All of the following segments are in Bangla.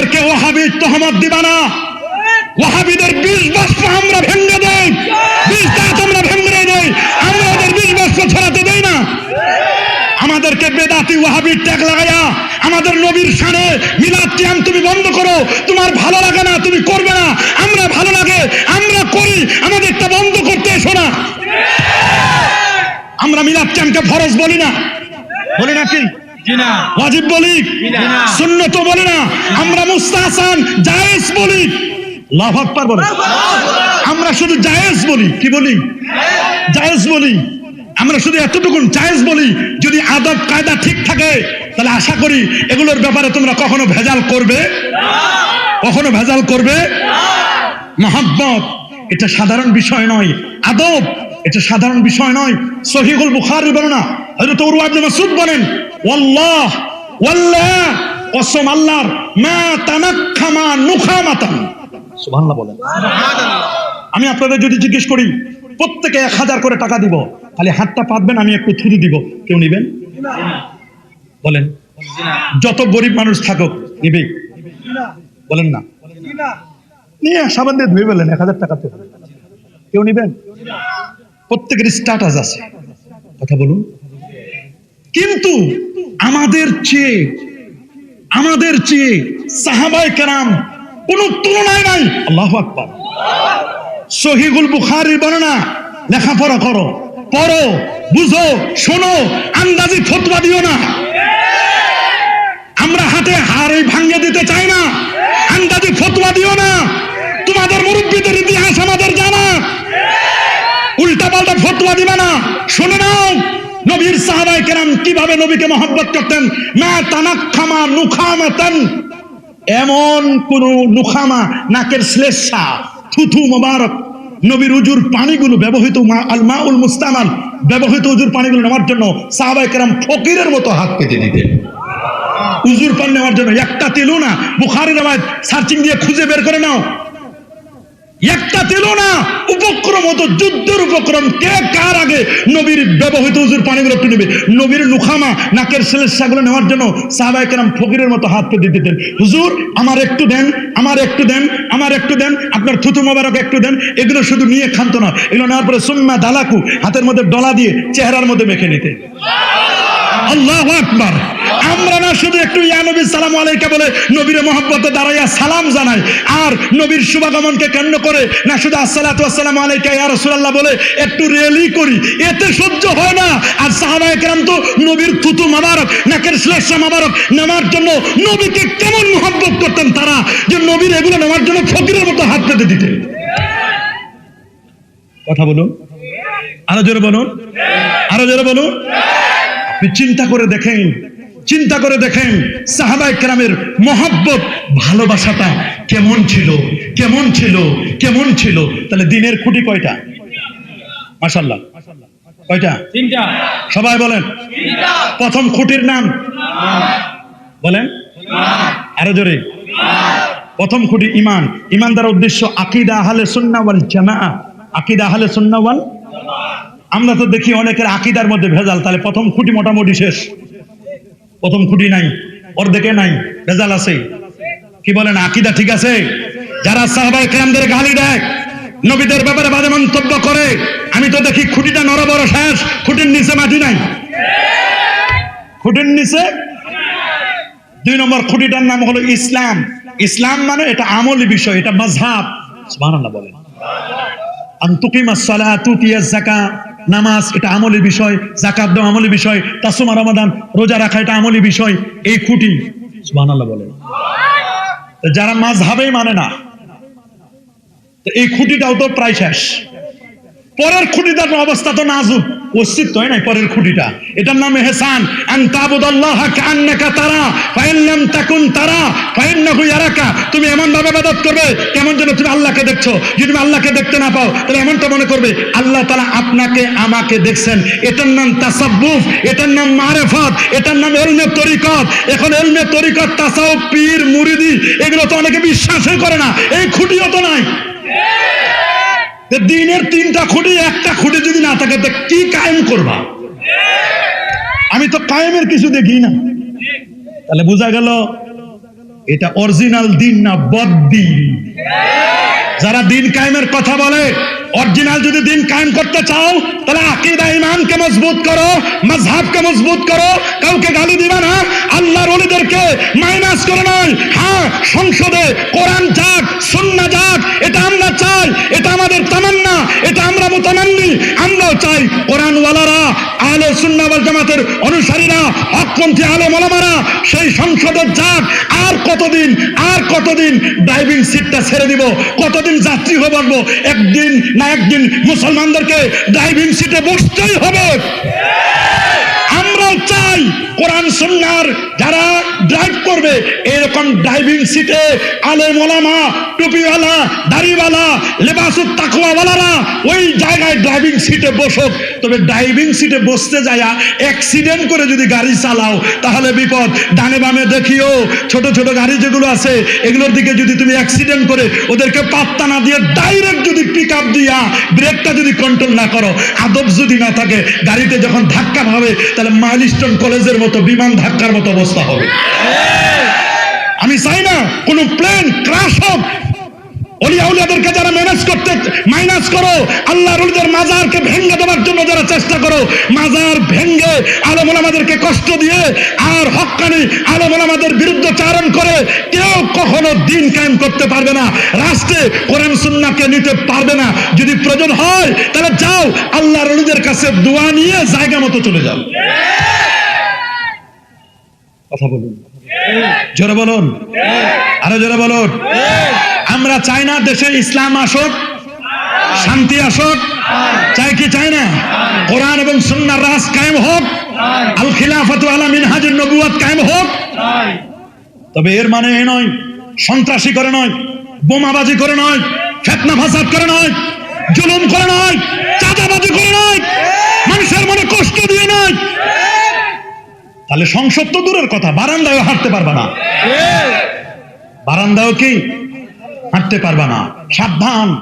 আমাদেরকে ওহাবি তহমত দিবা না। ওহাবিদের বিষ বাষ্প আমরা ভেঙে দেই। বিষ দাঁত আমরা ভেঙে দেই। আমরা ওদের বিষ বাষ্প ছড়াতে দেই না। আমাদেরকে বেদাতি ওয়াহাবির ট্যাগ লাগাইয়া আমাদের নবীর সানে মিলাদ কিয়াম তুমি বন্ধ করো। তোমার ভালো লাগে না, তুমি করবে না। আমরা ভালো লাগে, আমরা করি, আমাদেরটা বন্ধ করতে এসো না। আমরা মিলাদ কিয়ামকে ফরজ বলি না। বলি না কি? ওয়াজিব বলি। না। সুন্নত বলি না। আমরা মুস্তাহসান জায়েজ বলি। লাভ আকবার বলে। আমরা শুধু জায়েজ বলি। কি বলি? জায়েজ বলি। আমরা শুধু এতটুকুন জায়েজ বলি। যদি আদব কায়দা ঠিক থাকে তাহলে আশা করি এগুলোর ব্যাপারে তোমরা কখনো ভেজাল করবে? কখনো ভেজাল করবে? মহাব্বত এটা সাধারণ বিষয় নয়। আদব এটা সাধারণ বিষয় নয়। সহিহুল বলো বর্ণনা। হযরত উরওয়া ইবনে মাসউদ বলেন ওয়াল্লাহ ওয়াল্লাহ কসম আল্লাহর মা তানাক্খামা নুখামাতান সুবহানাল্লাহ বলেন। আমি আপনাদের যদি জিজ্ঞেস করি প্রত্যেকে এক হাজার করে টাকা দিব খালি হাতটা পাতবেন আমি একটু থুতু দিব। কেউ নিবেন? বলেন। যত গরিব মানুষ থাকুক নিবে। বলেন না। নিয়ে সাবান দিয়ে ধুয়ে বলেন এক হাজার টাকা তো। কেউ নিবেন? প্রত্যেকের স্ট্যাটাস আছে। কথা বলুন। কিন্তু আমাদের চেয়ে আমাদের চেয়ে সাহাবাই কেরাম কোন তুলনায় নাই। আল্লাহ আকবার। সহিগুল বুখারির বর্ণনা, লেখাপড়া করো, পড়ো, বুঝো, শোনো, আন্দাজি ফতোয়া দিও না। আমরা হাতে হাড়ে ভাঙ্গে দিতে চাই না। আন্দাজি ফতোয়া দিও না। তোমাদের মুরব্বীদের ইতিহাস আমাদের জানা। উল্টা পাল্টা ফতোয়া দিবে না। শুনে নাও। নবীর সাহাবাই কেরাম কীভাবে নবীকে মহব্বত করতেন? না তানাক্ষামা নুখামাতান। এমন কোন নুখামা নাকের শ্লেষা থুথু মোবারক, নবীর উজুর পানিগুলো ব্যবহৃত মা- আল মাউল মুস্তামাল ব্যবহৃত উজুর পানিগুলো নেওয়ার জন্য সাহাবাই কেরাম ফকিরের মতো হাত পেতে দিতেন। উজুর পান নেওয়ার জন্য একটা তেলও না বুখারি নামাজ সার্চিং দিয়ে খুঁজে বের করে নাও। একটা তেল না। উপক্রম হতো, যুদ্ধের উপক্রম। কে কার আগে নবীর ব্যবহৃত উজুর পানিগুলো একটু নেবে? নবীর নুখামা, নাকের সেলেসাগুলো নেওয়ার জন্য সাহাবাই কেরাম ফকিরের মতো হাত পেতে দিতেন। হুজুর, আমার একটু দেন, আমার একটু দেন, আমার একটু দেন, আপনার থুতু মোবারক একটু দেন। এগুলো শুধু নিয়ে খান্ত না, এগুলো নেওয়ার পরে সুম্মা দালাকু, হাতের মধ্যে ডলা দিয়ে চেহারার মধ্যে মেখে নিতে আল্লাহ আকবার। আমরা না শুধু একটু ইয়া নবী, সালাম আলাইকা বলে নবীর মহব্বতে দাঁড়াইয়া সালাম জানাই। আর নবীর শুভাগমনকে কেন্দ্র করে না শুধু আসসালাতু আসসালাম আলাইকা ইয়া রাসূলুল্লাহ বলে একটু রেলি করি। এতে সহ্য হয় না। আর সাহাবায়ে কেরাম তো নবীর থুতু মাবারক, নাকের শ্লেষা মাবারক নেওয়ার জন্য নবীকে কেমন মহব্বত করতেন তারা যে নবীর এগুলো নেওয়ার জন্য ফকিরের মতো হাত পেতে দিতেন কথা বলুন। আরও জোরে বলুন। আরও জোরে বলুন। আপনি চিন্তা করে দেখেন চিন্তা করে দেখেন সাহাবাই কেরামের মহাব্বত ভালোবাসাটা কেমন ছিল? কেমন ছিল? কেমন ছিল? তাহলে দিনের খুঁটি কয়টা? মাসাল্লাহ কয়টা? তিনটা। সবাই বলেন। প্রথম খুঁটির নাম? বলেন। আরও জোরে। প্রথম খুঁটি ইমান। ইমান দ্বারা উদ্দেশ্য আকিদা আহলে সুন্না ওয়াল জামাআ। আকিদা আহলে সুন্না ওয়াল আমরা তো দেখি অনেকের আকিদার মধ্যে ভেজাল। তাহলে প্রথম খুঁটি মোটামুটি শেষ। প্রথম খুঁটি নাই, অর্ধেকে নাই, ভেজাল আছে। কি বলেন, আকিদা ঠিক আছে? যারা সাহাবাই কেরামদের গালি দেয়, নবীদের ব্যাপারে বাজে মন্তব্য করে, আমি তো দেখি খুঁটিটা নরবর শেষ, খুঁটির নিচে মাটি নাই। খুঁটির নিচে? দুই নম্বর খুঁটিটার নাম হলো ইসলাম। ইসলাম মানে এটা আমলি বিষয়, এটা সুবহানাল্লাহ বলেন। নামাজ, এটা আমলি বিষয় জাকাত দেওয়া আমলি বিষয় তাসুমা রমাদান, রোজা রাখা এটা আমলি বিষয়, এই খুঁটি, সুবহানাল্লাহ যারা তো যারা মাঝহাবেই মানে না, তো এই খুঁটিটাও তো প্রায় শেষ। পরের খুঁটিটার অবস্থা তো নাজুক। হয় নাই পরের খুঁটিটা। এটার নাম হেসান আন তাবুদাল্লাহ কান্নাকা তারা, ফাইন লাম তাকুন তারা, ফাইন্নাহু ইয়ারাকা। তুমি এমন ভাবে ইবাদত করবে, কেমন যেন তুমি আল্লাহকে দেখছ। যদি তুমি আল্লাহকে দেখতে না পাও, তাহলে এমনটা মনে করবে, আল্লাহ তাআলা আপনাকে, আমাকে দেখছেন। এটার নাম তাসাব্বুফ এটার নাম মারেফত, এটার নাম তরিকত। এখন তরিকত, তাসাউফ, পীর, মুরিদি, এগুলো তো অনেকে বিশ্বাসই করে না। এই খুঁটিও তো নাই। দিনের তিনটা খুঁটি, একটা খুঁটি যদি না থাকে কি কায়েম করবা? আমি তো কায়েমের কিছু দেখি না। তাহলে বোঝা গেল, এটা অরিজিনাল দিন না বদ্দিন যারা দিন কায়েমের কথা বলে, অরিজিনাল যদি দিন কায়েম করতে চাও, তাহলে আকিদা ইমানকে মজবুত করো মজহাবকে মজবুত করো, কাউকে গালি দিবে না। আল্লাহর ওলিদেরকে মাইনাস করে নয়। হ্যাঁ সংসদে কোরআন যাক সুন্না যাক, এটা আমরা চাই। আমাদের তামান্না, এটা আমরা মোতামান্নি। আমরাও চাই কোরআন ওয়ালারা আলে সুন্না জামাতের অনুসারীরা, হকপন্থী আলে মলামারা সেই সংসদে যাক, আর কতদিন আর কতদিন ড্রাইভিং সিটটা ছেড়ে দিব, কতদিন যাত্রী হয়ে বসবো, একদিন না একদিন মুসলমানদেরকে ড্রাইভিং সিটে বসতেই হবে। চাই কোরআন যারা ড্রাইভ করবে, এরকম ড্রাইভিং সিটে আলে মোলামা টুপিওয়ালা, দাড়িওয়ালা লেবাসুত তাকুয়াওয়ালারা ওই জায়গায় ড্রাইভিং সিটে বসুক। তবে ড্রাইভিং সিটে বসতে যায়া অ্যাক্সিডেন্ট করে যদি গাড়ি চালাও, তাহলে বিপদ। ডানে বামে দেখিও, ছোট ছোট গাড়ি যেগুলো আছে, এগুলোর দিকে যদি তুমি অ্যাক্সিডেন্ট করে ওদেরকে পাত্তা না দিয়ে ডাইরেক্ট যদি পিক আপ দিয়া ব্রেকটা যদি কন্ট্রোল না করো, আদব যদি না থাকে, গাড়িতে যখন ধাক্কা ভাবে, তাহলে মাইলস্টোন কলেজের মতো বিমান ধাক্কার মতো অবস্থা হবে। আমি চাই না কোনো প্লেন ক্রাশ হোক অলিয়া উলিয়াদেরকে যারা ম্যানেজ করতে মাইনাস করো আল্লাহ রুলিদের মাজারকে ভেঙ্গে দেওয়ার জন্য যারা চেষ্টা করো, মাজার ভেঙ্গে আলমুল আমাদেরকে কষ্ট দিয়ে আর হকানি আলমুল আমাদের বিরুদ্ধে চারণ করে কেউ কখনো দিন কায়েম করতে পারবে না। রাষ্ট্রে কোরআন সুন্নাকে নিতে পারবে না। যদি প্রয়োজন হয়, তাহলে যাও আল্লাহ রুলিদের কাছে দোয়া নিয়ে জায়গা মতো চলে যাও। কথা বলুন। জোরে বলুন। আরও জোরে বলুন। আমরা চাই না দেশে ইসলাম আসুক, শান্তি আসুক। চাই কি চাই না? কোরআন এবং সুন্নার রাজ কায়েম হোক, আল খিলাফত আলা মিনহাজুন নবুয়াত কায়েম হোক। তবে এর মানে এ নয়, সন্ত্রাসী করে নয়, বোমাবাজি করে নয়, ফেতনা ফাসাদ করে নয়, জুলুম করে নয়, চাঁদাবাজি করে নয়, মানুষের মনে কষ্ট দিয়ে নয়। তাহলে সংসদ তো দূরের কথা বারান্দায় হাঁটতে পারবা না। বারান্দাও কি? হাঁটতে পারবা না। সাবধান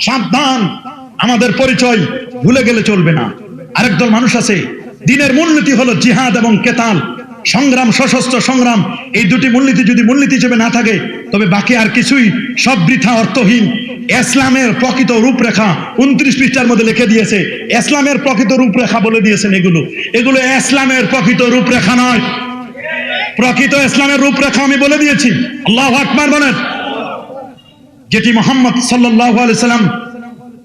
সাবধান। আমাদের পরিচয় ভুলে গেলে চলবে না। আরেক দল মানুষ আছে। দিনের মূলনীতি হলো জিহাদ এবং কেতাল। সংগ্রাম, সশস্ত্র সংগ্রাম। এই দুটি মূলনীতি যদি মূলনীতি হিসেবে না থাকে, তবে বাকি আর কিছুই সব বৃথা অর্থহীন। ইসলামের প্রকৃত রূপরেখা উনত্রিশ পৃষ্ঠার মধ্যে লিখে দিয়েছে। ইসলামের প্রকৃত রূপরেখা বলে দিয়েছেন এগুলো। এগুলো ইসলামের প্রকৃত রূপরেখা নয়। প্রকৃত ইসলামের রূপরেখা আমি বলে দিয়েছি। আল্লাহ আকবার বলেন। যেটি মোহাম্মদ সাল্লাহ সাল্লাম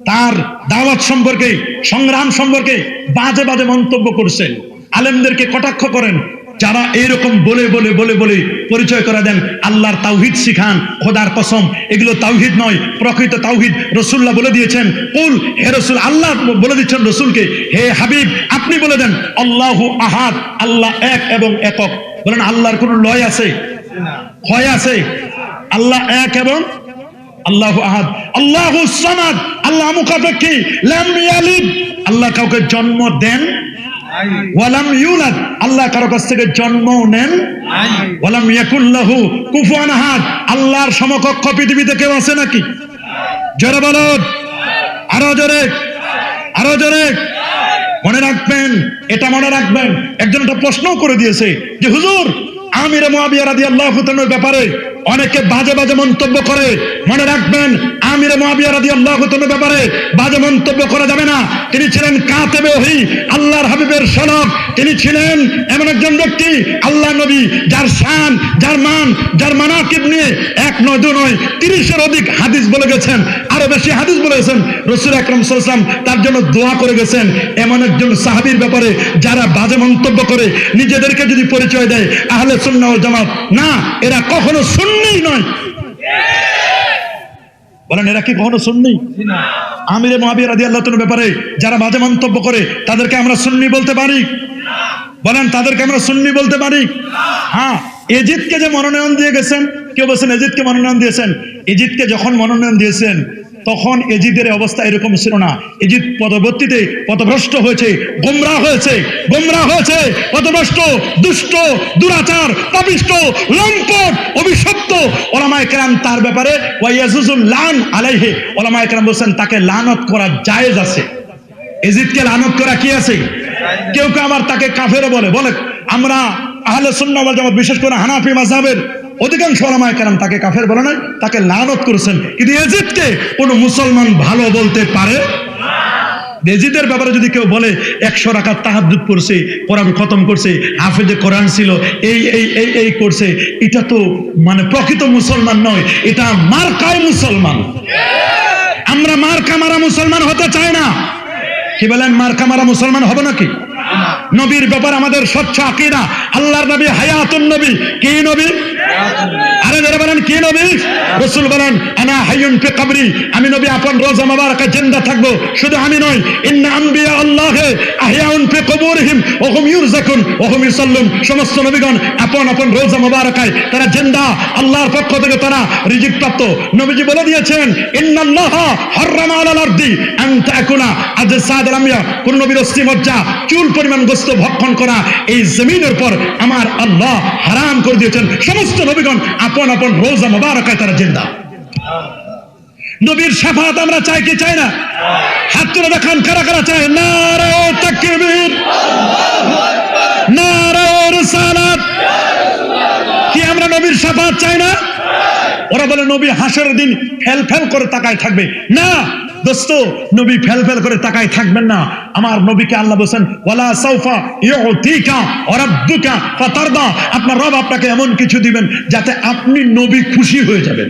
তার দাওয়াত সম্পর্কে, সংগ্রাম সম্পর্কে বাজে বাজে মন্তব্য করছেন। আলেমদেরকে কটাক্ষ করেন, যারা এইরকম বলে বলে বলে বলে পরিচয় করে দেন, আল্লাহর তাওহিদ শিখান, খোদার কসম, এগুলো তাওহিদ নয়, প্রকৃত তাওহিদ রসুল্লাহ বলে দিয়েছেন। কুল, হে রসুল, আল্লাহ বলে দিচ্ছেন রসুলকে, হে হাবিব, আপনি বলে দেন, আল্লাহ আহাদ, আল্লাহ এক এবং একক। বলেন, আল্লাহর কোন লয় আছে? ক্ষয় আছে? আল্লাহ এক এবং আল্লাহ আহাদ আল্লাহ সামাদ আল্লাহ মুখাপেক্ষী লাম ইয়ালিদ। আল্লাহ কাউকে জন্ম দেন ওয়ালাম ইউলাদ। আল্লাহ কারও কাছ থেকে জন্মও নেন। ওয়ালাম ইয়াকুল্লাহু কুফুয়ান আহাদ। আল্লাহর সমকক্ষ পৃথিবীতে কেউ আছে নাকি? জোরে বলুন। আরও জোরে। আরও জোরে। মনে রাখবেন এটা মনে রাখবেন একজন একটা প্রশ্নও করে দিয়েছে যে হুজুর আমিরে মুয়াবিয়া রাদিয়াল্লাহু তাআলার ব্যাপারে অনেকে বাজে বাজে মন্তব্য করে। মনে রাখবেন, আমিরে রাদিয়াল্লাহু তাআলার ব্যাপারে বাজে মন্তব্য করা যাবে না। তিনি ছিলেন কাতেবে ওহী, আল্লাহর হাবিবের সনদ। তিনি ছিলেন এমন একজন ব্যক্তি, আল্লাহ নবী, যার শান, যার মান, যার মানাকিব নিয়ে এক নয়, দু নয়, তিরিশের অধিক হাদিস বলে গেছেন, আরও বেশি হাদিস বলে গেছেন। রসুল আকরম সাল্লাম তার জন্য দোয়া করে গেছেন। এমন একজন সাহাবীর ব্যাপারে যারা বাজে মন্তব্য করে, নিজেদেরকে যদি পরিচয় দেয়, আহলে সুন্না জামাত, না, এরা কখনো সুন্নি নয়। বলেন এরা কি কখনো সুন্নি? আমিরে মহাবীর আদি আল্লাহ ব্যাপারে যারা বাজে মন্তব্য করে তাদেরকে আমরা সুন্নি বলতে পারি? বলেন তাদেরকে আমরা সুন্নি বলতে পারি? হ্যাঁ এজিদকে যে মনোনয়ন দিয়ে গেছেন কেউ বলছেন এজিদকে মনোনয়ন দিয়েছেন? এজিদকে যখন মনোনয়ন দিয়েছেন তখন এজিদের অবস্থা এরকম ছিল না। এজিদ পরবর্তীতে পথভ্রষ্ট হয়েছে গোমরা হয়েছে গোমরা হয়েছে পথভ্রষ্ট দুষ্ট, দুরাচার, পাপিষ্ট, লম্পট, অভিশপ্ত ওলামা একরাম তার ব্যাপারে লান আলাইহে। ওলামা একরাম বলছেন, তাকে লানত করা জায়েজ আছে। এজিদকে লানত করা কি আছে? কেউ কেউ আবার তাকে কাফেরও বলে। বলে, আমরা আহলে সুন্নাহ ওয়াল জামাত, বিশেষ করে হানাফি মাযহাবের অধিকাংশ ওলামায় কেরাম তাকে কাফের বলে নাই, তাকে লানত করেছেন। কিন্তু এজিদকে কোনো মুসলমান ভালো বলতে পারে? বেজিদের ব্যাপারে যদি কেউ বলে, একশো টাকা তাহাজুদ পড়ছে, কোরআন খতম করছে, হাফেজে কোরআন ছিল, এই এই এই এই করছে, এটা তো মানে প্রকৃত মুসলমান নয়, এটা মার্কায় মুসলমান। আমরা মার্কা মারা মুসলমান হতে চাই না। কি বলেন, মার্কা মারা মুসলমান হবে নাকি? নবীর ব্যাপার আমাদের স্বচ্ছ আকিরা আল্লাহর নবী হায়াতুন নবী। কি নবী? আরে যারা বলেন, কি নবী? রসুল বলেন, আনা হাইয়ুন ফি কবরি। আমি নবী, আপন রোজা মোবারকে জিন্দা থাকব। শুধু আমি নই ইন্না আম্বিয়া আল্লাহে। চুল পরিমাণ গোস্ত ভক্ষণ করা এই জমিনের পর আমার আল্লাহ হারাম করে দিয়েছেন। সমস্ত নবীগণ আপন আপন রোজা মোবারকায় তারা জিন্দা। নবীর সাফাত আমরা চাই কি চাই না? হাত তুলে দেখান, কারা কারা চায়? নারে তাকবীর। কি আমরা নবীর সাফাত চাই না? ওরা বলে, নবী হাসরের দিন ফেল ফেল করে তাকায় থাকবে। না, দোস্ত, নবী ফেল ফেল করে তাকায় থাকবেন না। আমার নবীকে আল্লাহ বলেন ওয়ালা সাউফা ইউতিকা ওয়ারাব্বুকা ফাতারদা। আপনার রব আপনাকে এমন কিছু দিবেন যাতে আপনি নবী খুশি হয়ে যাবেন।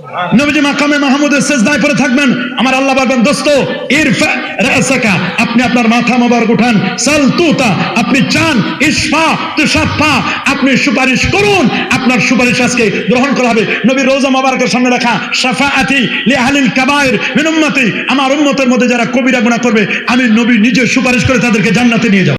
নবীজি মাকামে মাহমুদের সেজদায় থাকবেন। আমার আল্লাহ বলবেন, দোস্ত, ইরফা রাসাকা, আপনি আপনার মাথা মোবারক উঠান। আপনি চান আপনি সুপারিশ করুন। আপনার সুপারিশ আজকে গ্রহণ করা হবে। নবী রোজা মোবারকের সামনে রাখা, শাফাআতি লি আহলিল মিন উম্মতি। আমার উম্মতের মধ্যে যারা কবিরা গুনাহ করবে, আমি নবী নিজে সুপারিশ করে তাদেরকে জান্নাতে নিয়ে যাব।